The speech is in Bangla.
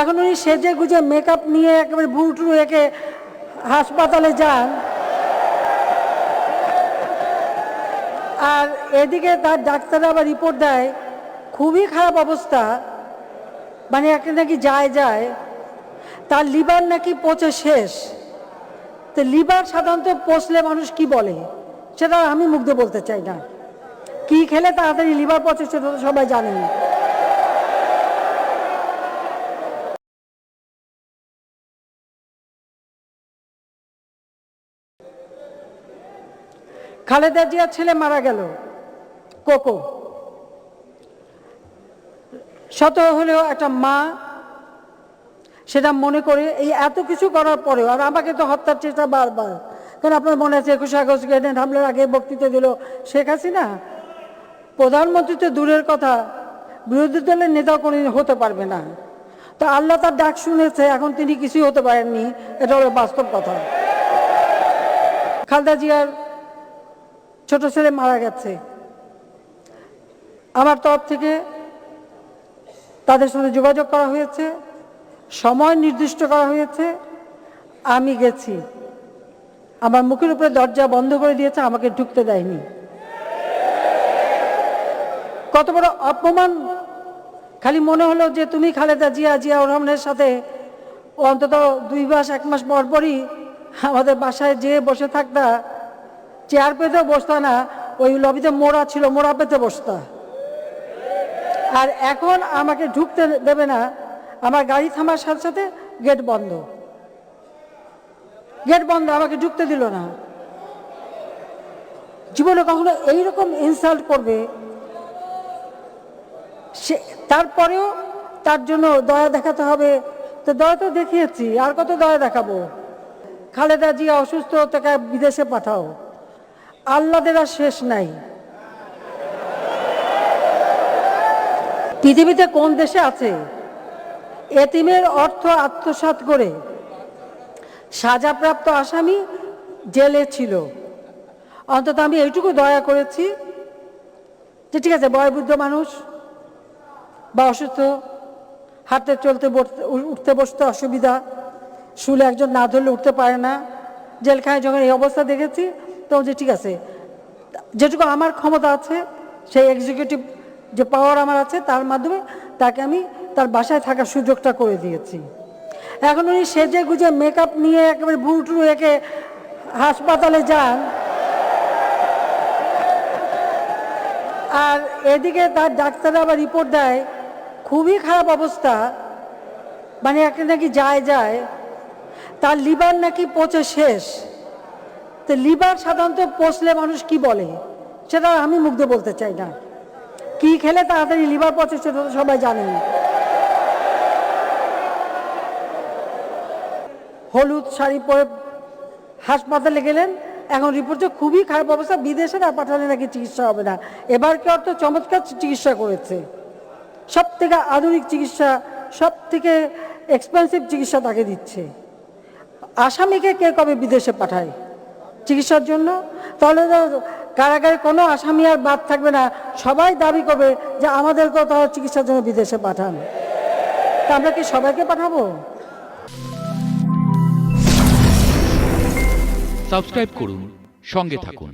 এখন উনি সেজে গুজে মেকআপ নিয়ে একেবারে ভুরুটুরু একে হাসপাতালে যান। আর এদিকে তার ডাক্তাররা আবার রিপোর্ট দেয়, খুবই খারাপ অবস্থা। মানে একটা নাকি যায় যায়। তার লিভার নাকি পচে শেষ। তো লিভার সাধারণত পচলে মানুষ কি বলে? সেটা আমি মুগ্ধ বলতে চাই না। কি খেলে তাড়াতাড়ি লিভার পচে সেটা তো সবাই জানেন। খালেদা জিয়ার ছেলে মারা গেল। কোকো। শত হলেও একটা মা, সেটা মনে করে এই এত কিছু করার পরেও, আর আমাকে তো হত্যার চেষ্টা বারবার। কারণ আপনার মনে আছে একুশে আগস্ট গ্রেনেড হামলার আগে বক্তৃতা দিল শেখ হাসিনা? প্রধানমন্ত্রী তো দূরের কথা, বিরোধী দলের নেতাও কোনো হতে পারবে না। তো আল্লাহ তার ডাক শুনেছে, এখন তিনি কিছুই হতে পারেননি, এটা হলো বাস্তব কথা। খালদা জিয়ার ছোট ছেলে মারা গেছে। আমার তরফ থেকে তাদের সাথে যোগাযোগ করা হয়েছে, সময় নির্দিষ্ট করা হয়েছে, আমি গেছি। আমার মুখের উপরে দরজা বন্ধ করে দিয়েছে, আমাকে ঢুকতে দেয়নি। কত বড় অপমান। খালি মনে হলো যে তুমি খালেদা জিয়া জিয়া রহমানের সাথে অন্তত দুই মাস, এক মাস পর পরই আমাদের বাসায় যেয়ে বসে থাকতা চেয়ার পেতে বসতা না, ওই লবিতে মোড়া ছিল, মোড়া পেতে বসতা। আর এখন আমাকে ঢুকতে দেবে না, আমার গাড়ি থামার সাথে সাথে গেট বন্ধ। গেট বন্ধ, আমাকে ঢুকতে দিল না। জীবনে কখনো এইরকম ইনসাল্ট করবে? সে, তারপরেও তার জন্য দয়া দেখাতে হবে। তো দয়া তো দেখিয়েছি, আর কত দয়া দেখাবো? খালেদা জিয়া অসুস্থ, তাকে বিদেশে পাঠাও। আল্লাদের আর শেষ নাই। পৃথিবীতে কোন দেশে আছে? এতিমের অর্থ আত্মসাৎ করে। সাজাপ্রাপ্ত আসামি জেলে ছিল। অন্তত আমি এইটুকু দয়া করেছি যে ঠিক আছে, বয়বৃদ্ধ মানুষ বা অসুস্থ, হাঁটতে চলতে উঠতে বসতে অসুবিধা, শুলে একজন না ধরলে উঠতে পারে না, জেলখানায় যখন এই অবস্থা দেখেছি তখন যে ঠিক আছে, যেটুকু আমার ক্ষমতা আছে, সেই এক্সিকিউটিভ যে পাওয়ার আমার আছে, তার মাধ্যমে তাকে আমি তার বাসায় থাকার সুযোগটা করে দিয়েছি। এখন উনি সেজে গুজে মেকআপ নিয়ে একেবারে ভুরুটুরু একে হাসপাতালে যান। আর এদিকে তার ডাক্তাররা আবার রিপোর্ট দেয়, খুবই খারাপ অবস্থা। মানে একটা নাকি যায় যায়, তার লিভার নাকি পচে শেষ। তো লিভার সাধারণত পচলে মানুষ কি বলে? সেটা আমি মুগ্ধ বলতে চাই না। কি খেলে তাড়াতাড়ি লিভার পচে সেটা তো সবাই জানেন। হলুদ শাড়ি পরে হাসপাতালে গেলেন, এখন রিপোর্টে খুবই খারাপ অবস্থা, বিদেশে না পাঠালে নাকি চিকিৎসা হবে না। এবার কি অর্থ চমৎকার চিকিৎসা করেছে। সব থেকে আধুনিক চিকিৎসা সব থেকে এক্সপেন্সিভ চিকিৎসা তাকে দিচ্ছে। আসামিকে কে কবে বিদেশে পাঠায়? চিকিৎসার জন্য। তাহলে কারাগারে কোনো আসামি আর বাদ থাকবে না। সবাই দাবি করবে যে আমাদেরকেও তাহলে চিকিৎসার জন্য বিদেশে পাঠান। তা আমরা কি সবাইকে পাঠাবো? সাবস্ক্রাইব করুন, সঙ্গে থাকুন।